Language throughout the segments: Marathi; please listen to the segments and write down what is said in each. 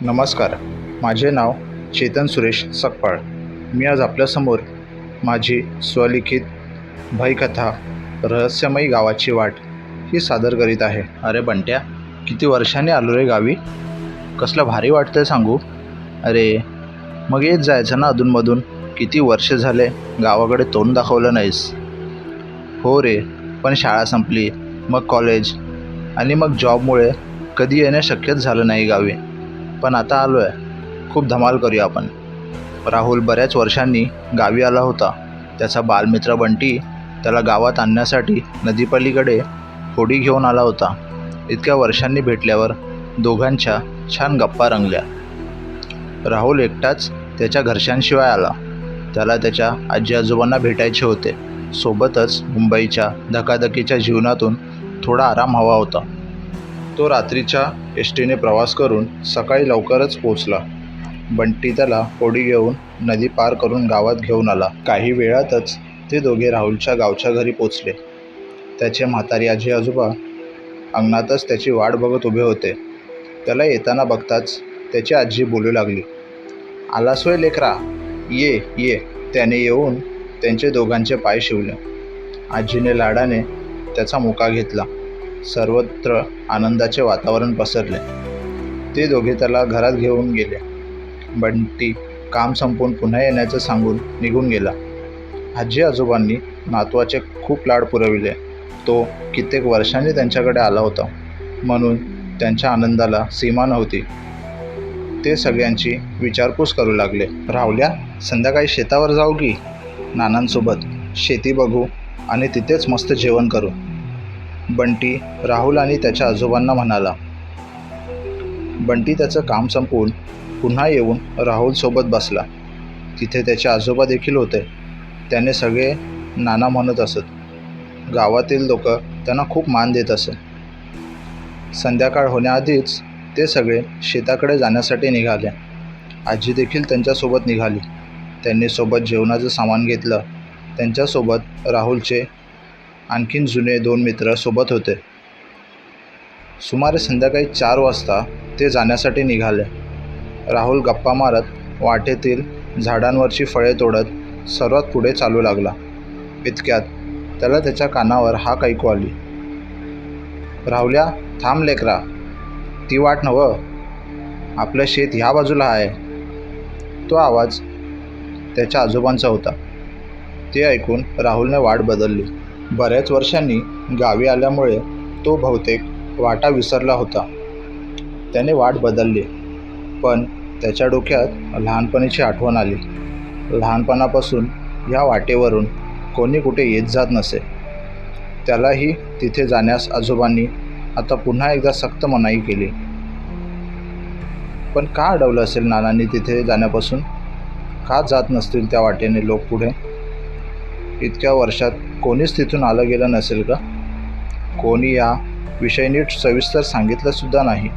नमस्कार. माझे नाव चेतन सुरेश सकपाळ. मी आज आपल्यासमोर माझी स्वलिखित भयकथा रहस्यमयी गावाची वाट ही सादर करीत आहे. अरे बंट्या किती वर्षांनी आलो रे गावी? कसलं भारी वाटतंय सांगू? अरे मग येत जायचं ना अधूनमधून? किती वर्ष झाले गावाकडे तोंड दाखवलं नाहीस? हो रे पण शाळा संपली मग कॉलेज आणि मग जॉबमुळे कधी येणं शक्यच झालं नाही गावी. पण आता आलो आहे खूप धमाल करूया आपण. राहुल बऱ्याच वर्षांनी गावी आला होता. त्याचा बालमित्र बंटी त्याला गावात आणण्यासाठी नदीपलीकडे होडी घेऊन आला होता. इतक्या वर्षांनी भेटल्यावर दोघांच्या छान गप्पा रंगल्या. राहुल एकटाच त्याच्या घरच्यांशिवाय आला. त्याला त्याच्या आजी आजोबांना भेटायचे होते. सोबतच मुंबईच्या धकाधकीच्या जीवनातून थोडा आराम हवा होता. तो रात्रीच्या एस टीने प्रवास करून सकाळी लवकरच पोचला बंटी त्याला होडी घेऊन नदी पार करून गावात घेऊन आला. काही वेळातच ते दोघे राहुलच्या गावच्या घरी पोचले त्याचे म्हातारी आजी आजोबा अंगणातच त्याची वाट बघत उभे होते. त्याला येताना बघताच त्याची आजी बोलू लागली आलास होय लेकरा ये ये. त्याने येऊन त्यांचे दोघांचे पाय शिवले. आजीने लाडाने त्याचा मुका घेतला. सर्वत्र आनंदाचे वातावरण पसरले. ते दोघे त्याला घरात घेऊन गेले. बंटी काम संपवून पुन्हा येण्याचं सांगून निघून गेला. आजी आजोबांनी नातवाचे खूप लाड पुरविले. तो कित्येक वर्षांनी त्यांच्याकडे आला होता. म्हणून त्यांच्या आनंदाला सीमा नव्हती. ते सगळ्यांची विचारपूस करू लागले. राहुल्या संध्याकाळी शेतावर जाऊ की? नानांसोबत. शेती बघू आणि तिथेच मस्त जेवण करू. बंटी राहुल आणि त्याच्या आजोबांना म्हणाला बंटी त्याचं काम संपवून पुन्हा येऊन राहुलसोबत बसला. तिथे त्याचे आजोबा देखील होते. त्याने सगळे नाना म्हणत असत. गावातील लोक त्यांना खूप मान देत असे. संध्याकाळ होण्याआधीच ते सगळे शेताकडे जाण्यासाठी निघाले. आजी देखील त्यांच्यासोबत निघाली. त्यांनी सोबत जेवणाचं सामान घेतलं. त्यांच्यासोबत राहुलचे आणखीन जुने दोन मित्र सोबत होते. सुमारे संध्याकाळी चार वाजता ते जाण्यासाठी निघाले. राहुल गप्पा मारत वाटेतील झाडांवरची फळे तोडत सर्वात पुढे चालू लागला. इतक्यात त्याला त्याच्या कानावर हाक ऐकू आली. राहुल्या थांब लेकरा ती वाट नवं आपलं शेत ह्या बाजूला आहे. तो आवाज त्याच्या आजोबांचा होता. ते ऐकून राहुलने वाट बदलली. बऱ्याच वर्षांनी गावी आल्यामुळे तो बहुतेक वाटा विसरला होता. त्याने वाट बदलली पण त्याच्या डोक्यात लहानपणीची आठवण आली. लहानपणापासून ह्या वाटेवरून कोणी कुठे येत जात नसे. त्यालाही तिथे जाण्यास आजोबांनी आता पुन्हा एकदा सक्त मनाई केली. पण का अडवलं असेल नानांनी तिथे जाण्यापासून? का जात नसतील त्या वाटेने लोक पुढे? इतक्या वर्षात कोणीच तिथून आलं गेलं नसेल का? कोणी या विषयी नीट सविस्तर सांगितलंसुद्धा नाही.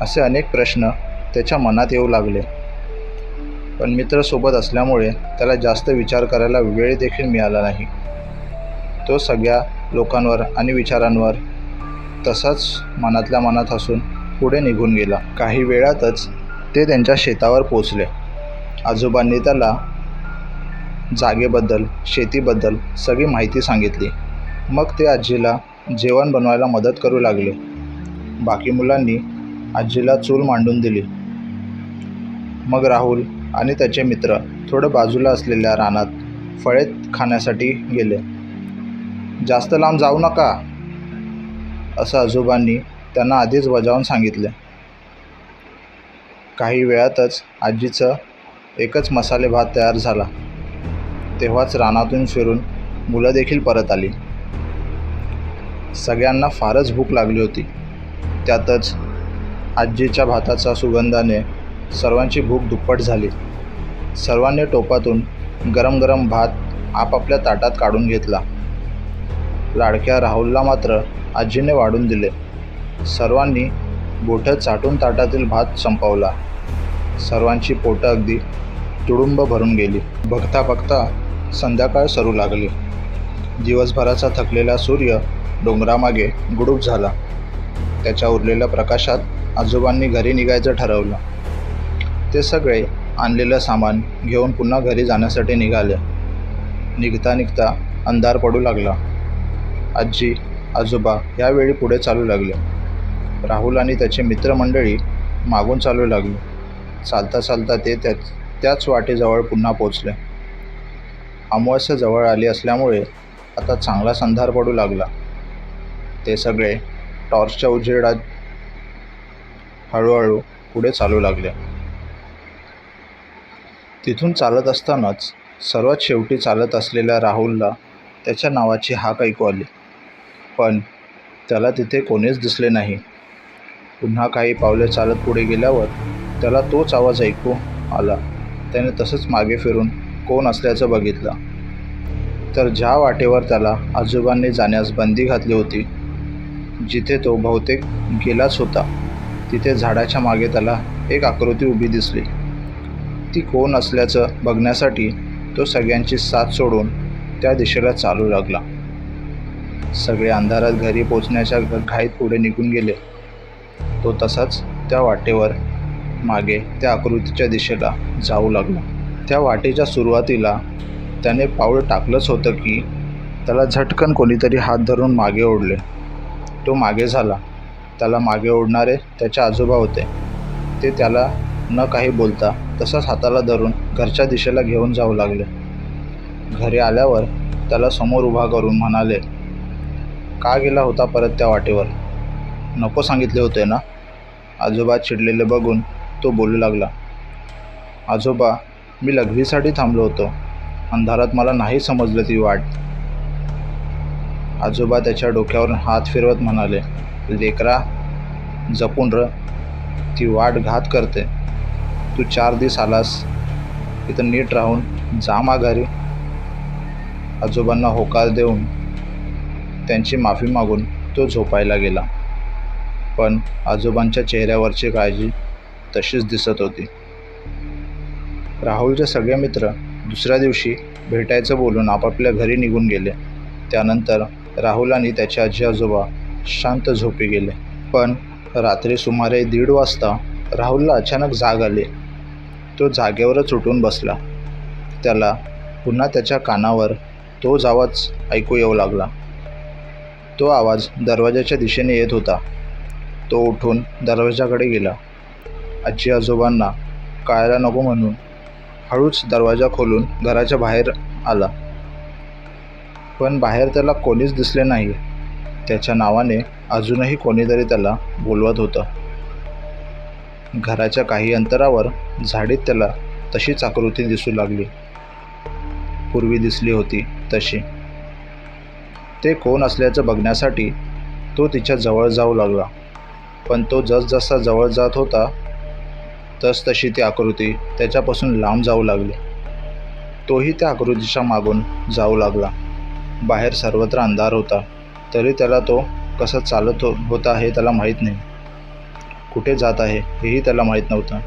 असे अनेक प्रश्न त्याच्या मनात येऊ लागले. पण मित्रसोबत असल्यामुळे त्याला जास्त विचार करायला वेळ देखील मिळाला नाही. तो सगळ्या लोकांवर आणि विचारांवर तसाच मनातल्या मनात हसून पुढे निघून गेला. काही वेळातच ते त्यांच्या शेतावर पोचले आजोबांनी त्याला जागेबद्दल शेतीबद्दल सगळी माहिती सांगितली. मग ते आजीला जेवण बनवायला मदत करू लागले. बाकी मुलांनी आजीला चूल मांडून दिली. मग राहुल आणि त्याचे मित्र थोडं बाजूला असलेल्या रानात फळे खाण्यासाठी गेले. जास्त लांब जाऊ नका असं आजोबांनी त्यांना आधीच बजावून सांगितले. काही वेळातच आजीचं एकच मसाले भात तयार झाला. तेव्हाच रानातून फिरून मुलं देखील परत आली. सगळ्यांना फारच भूक लागली होती. त्यातच आजीच्या भाताचा सुगंधाने सर्वांची भूक दुप्पट झाली. सर्वांनी टोपातून गरम गरम भात आपापल्या ताटात काढून घेतला. लाडक्या राहुलला मात्र आजीने वाढून दिले. सर्वांनी बोटं चाटून ताटातील भात संपवला. सर्वांची पोटं अगदी तुडुंब भरून गेली. बघता बघता संध्याकाळ सरू लागली. दिवसभराचा थकलेला सूर्य डोंगरामागे गुडूप झाला. त्याच्या उरलेल्या प्रकाशात आजोबांनी घरी निघायचं ठरवलं. ते सगळे आणलेलं सामान घेऊन पुन्हा घरी जाण्यासाठी निघाले. निघता निघता अंधार पडू लागला. आजी आजोबा यावेळी पुढे चालू लागले. राहुल आणि त्याची मित्रमंडळी मागून चालू लागली. चालता चालता ते त्याच त्याच वाटेजवळ पुन्हा पोचले अमावस्या जवळ आली असल्यामुळे आता चांगलाच अंधार पडू लागला. ते सगळे टॉर्चच्या उजेडात हळूहळू पुढे चालू लागले. तिथून चालत असतानाच सर्वात शेवटी चालत असलेल्या राहुलला त्याच्या नावाची हाक ऐकू आली. पण त्याला तिथे कोणीच दिसले नाही. पुन्हा काही पावले चालत पुढे गेल्यावर त्याला तोच आवाज ऐकू आला. त्याने तसंच मागे फिरून कोण असल्याचं बघितलं. तर ज्या वाटेवर त्याला आजोबांनी जाण्यास बंदी घातली होती जिथे तो बहुतेक गेलाच होता तिथे झाडाच्या मागे त्याला एक आकृती उभी दिसली. ती कोण असल्याचं बघण्यासाठी तो सगळ्यांची साथ सोडून त्या दिशेला चालू लागला. सगळे अंधारात घरी पोचण्याच्या घाईत पुढे निघून गेले. तो तसाच त्या वाटेवर मागे त्या आकृतीच्या दिशेला जाऊ लागला. त्या वाटेच्या सुरुवातीला त्याने पाऊल टाकलंच होतं की त्याला झटकन कोणीतरी हात धरून मागे ओढले. तो मागे झाला. त्याला मागे ओढणारे त्याचे आजोबा होते. ते त्याला न काही बोलता तसंच हाताला धरून घरच्या दिशेला घेऊन जाऊ लागले. घरी आल्यावर त्याला समोर उभा करून म्हणाले का गेला होता परत त्या वाटेवर? नको सांगितले होते ना? आजोबा चिडलेले बघून तो बोलू लागला आजोबा मी लघवीसाठी थांबलो होतो. अंधारात मला नाही समजलं ती वाट. आजोबा त्याच्या डोक्यावरून हात फिरवत म्हणाले लेकरा जपून र ती वाट घात करते. तू चार दिवस आलास. इथं नीट राहून जा माघारी आजोबांना होकार देऊन त्यांची माफी मागून तो झोपायला गेला. पण आजोबांच्या चेहऱ्यावरची काळजी तशीच दिसत होती. राहुलचे सगळे मित्र दुसऱ्या दिवशी भेटायचं बोलून आपापल्या घरी निघून गेले. त्यानंतर राहुल आणि त्याचे आजी आजोबा शांत झोपी गेले. पण रात्री सुमारे दीड वाजता राहुलला अचानक जाग आली. तो जागेवरच उठून बसला. त्याला पुन्हा त्याच्या कानावर तोच आवाज ऐकू येऊ लागला. तो आवाज दरवाजाच्या दिशेने येत होता. तो उठून दरवाजाकडे गेला. आजी आजोबांना कळायला नको म्हणून हळूच दरवाजा खोलून घराच्या बाहेर आला. पण बाहेर त्याला कोणीच दिसले नाही त्याच्या नावाने अजूनही कोणीतरी त्याला बोलवत होतं. घराच्या काही अंतरावर झाडीत त्याला तशीच आकृती दिसू लागली. पूर्वी दिसली होती तशी. ते कोण असल्याचं बघण्यासाठी तो तिच्या जवळ जाऊ लागला. पण तो जसजसा जवळ जात होता तसतशी ती आकृती त्याच्यापासून लांब जाऊ लागली. तोही त्या आकृतीच्या मागून जाऊ लागला. बाहेर सर्वत्र अंधार होता. तरी त्याला तो कसं चालत हो होता हे त्याला माहीत नाही. कुठे जात आहे हेही त्याला माहीत नव्हतं.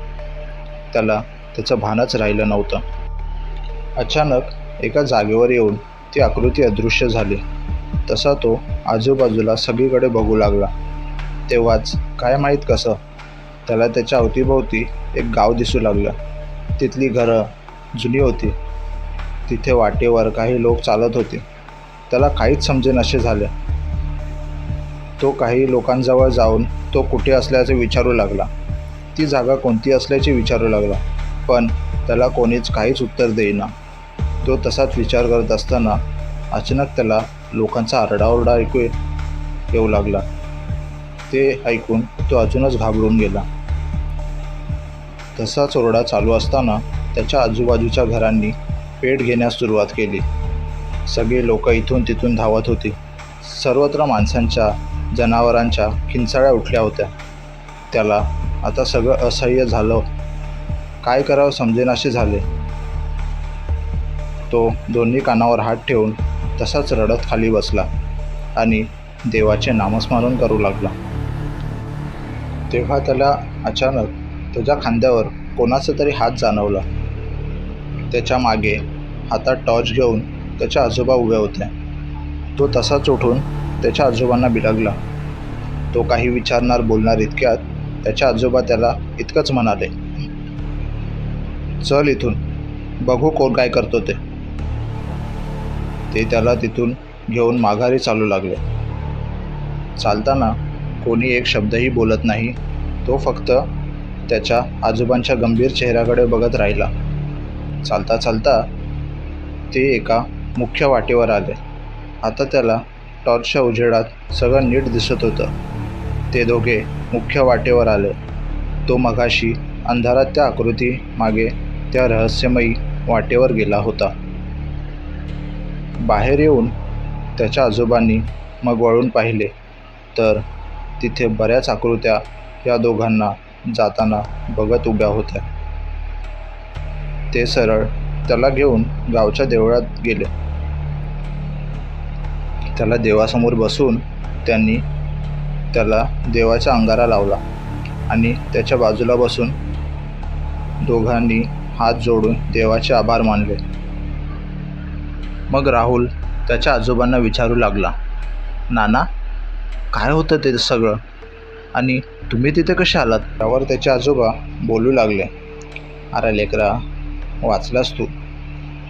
त्याला त्याचं भानच राहिलं नव्हतं. अचानक एका जागेवर येऊन ती आकृती अदृश्य झाली. तसा तो आजूबाजूला सगळीकडे बघू लागला. तेव्हाच काय माहीत कसं त्याला त्याच्या अवतीभोवती एक गाव दिसू लागलं. तिथली घरं जुनी होती. तिथे वाटेवर काही लोक चालत होते. त्याला काहीच समजेन असे झाले. तो काही लोकांजवळ जाऊन तो कुठे असल्याचे विचारू लागला. ती जागा कोणती असल्याचे विचारू लागला पण त्याला कोणीच काहीच उत्तर देईना. तो तसाच विचार करत असताना अचानक त्याला लोकांचा आरडाओरडा ऐकू येऊ लागला. ते ऐकून तो अजूनच घाबरून गेला. तसाच ओरडा चालू असताना त्याच्या आजूबाजूच्या घरांनी पेट घेण्यास सुरुवात केली. सगळी लोक इथून तिथून धावत होती. सर्वत्र माणसांच्या जनावरांच्या खिंचाळ्या उठल्या होत्या. त्याला आता सगळं असह्य झालं. काय करावं समजेनाशी झाले. तो दोन्ही कानावर हात ठेवून तसाच रडत खाली बसला आणि देवाचे नामस्मरण करू लागला. तेव्हा त्याला अचानक त्याच्या खांद्यावर कोणाचा तरी हात जाणवला. त्याच्यामागे हातात टॉर्च घेऊन त्याच्या आजोबा उभे होत्या. तो तसाच उठून त्याच्या आजोबांना बिलगला तो काही विचारणार बोलणार इतक्यात त्याच्या आजोबा त्याला इतकंच म्हणाले. चल इथून बघू कोण काय करतो ते. ते त्याला तिथून घेऊन माघारी चालू लागले. चालताना कोणी एक शब्दही बोलत नाही तो फक्त त्याच्या आजोबांच्या गंभीर चेहऱ्याकडे बघत राहिला. चालता चालता ते एका मुख्य वाटेवर आले. आता त्याला टॉर्चच्या उजेडात सगळं नीट दिसत होतं. ते दोघे मुख्य वाटेवर आले. तो मगाशी अंधारात त्या आकृती मागे त्या रहस्यमयी वाटेवर गेला होता. बाहेर येऊन त्याच्या आजोबांनी मग वळून पाहिले. तर तिथे बऱ्याच आकृत्या या दोघांना जाताना बघत उभ्या होत्या. ते सरळ त्याला घेऊन गावच्या देवळात गेले. त्याला देवासमोर बसून त्यांनी त्याला देवाचा अंगारा लावला आणि त्याच्या बाजूला बसून दोघांनी हात जोडून देवाचे आभार मानले. मग राहुल त्याच्या आजोबांना विचारू लागला नाना काय होतं ते सगळं? आणि तुम्ही तिथे कसे आलात? त्यावर त्याचे आजोबा बोलू लागले. अरे लेकरा वाचलास तू?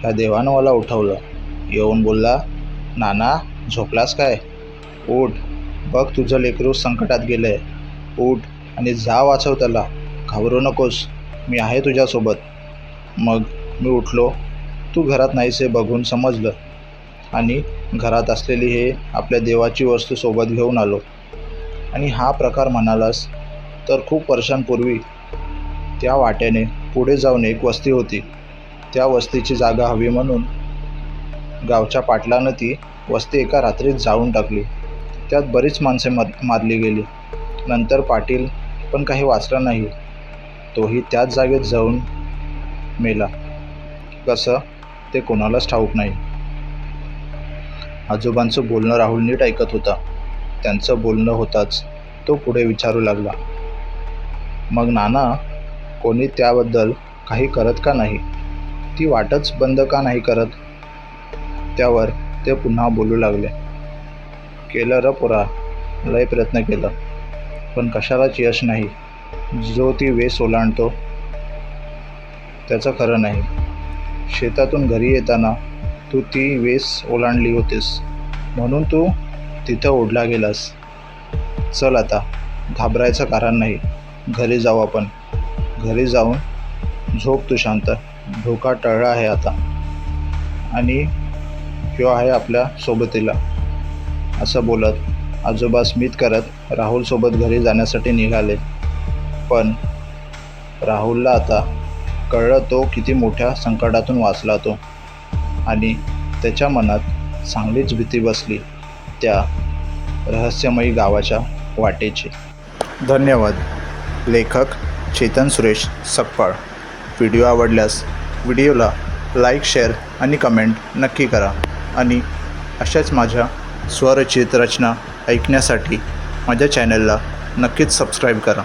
ह्या देवानं मला उठवलं. येऊन बोलला नाना झोपलास काय? उठ बघ तुझं लेकरू संकटात गेलं आहे उठ आणि जा वाचव त्याला. घाबरू नकोस. मी आहे तुझ्यासोबत. मग मी उठलो. तू घरात नाहीस हे बघून समजलं. आणि घरात असलेली हे आपल्या देवाची वस्तू सोबत घेऊन आलो. आणि हा प्रकार म्हणालास तर खूप वर्षांपूर्वी त्या वाट्याने पुढे जाऊन एक वस्ती होती. त्या वस्तीची जागा हवी म्हणून गावच्या पाटलानं ती वस्ती एका रात्रीत जाळून टाकली. त्यात बरीच माणसे मार मारली गेली. नंतर पाटील पण काही वाचला नाही. तोही त्याच जागेत जाऊन मेला. कसं? ते कोणालाच ठाऊक नाही. आजोबांचं बोलणं राहुल नीट ऐकत होता. त्यांचं बोलणं होताच तो पुढे विचारू लागला. मग नाना कोणी त्याबद्दल काही करत का नाही? ती वाटच बंद का नाही करत? त्यावर ते पुन्हा बोलू लागले. केलं र पुरा लय प्रयत्न केलं. पण कशालाच यश नाही. जो ती वेस ओलांडतो त्याचं खरं नाही. शेतातून घरी येताना तू ती वेस ओलांडली होतीस. म्हणून तू तिथं ओढला गेलास. चल आता घाबरायचं कारण नाही. घरी जाऊ आपण. घरी जाऊन झोप तू शांत. धोका टळला आहे आता. आणि ह्यो आहे आपल्या सोबतीला. असं बोलत आजोबा स्मित करत राहुलसोबत घरी जाण्यासाठी निघाले. पण राहुलला आता कळलं तो किती मोठ्या संकटातून वाचला तो. आणि त्याच्या मनात चांगलीच भीती बसली. त्या रहस्यमयी गावाच्या वाटेचे. धन्यवाद लेखक चेतन सुरेश सप्पाळ व्हिडिओ आवडल्यास व्हिडिओला लाईक शेअर आणि कमेंट नक्की करा आणि अशाच माझ्या स्वरचित रचना ऐकण्यासाठी माझ्या चॅनलला नक्कीच सबस्क्राईब करा.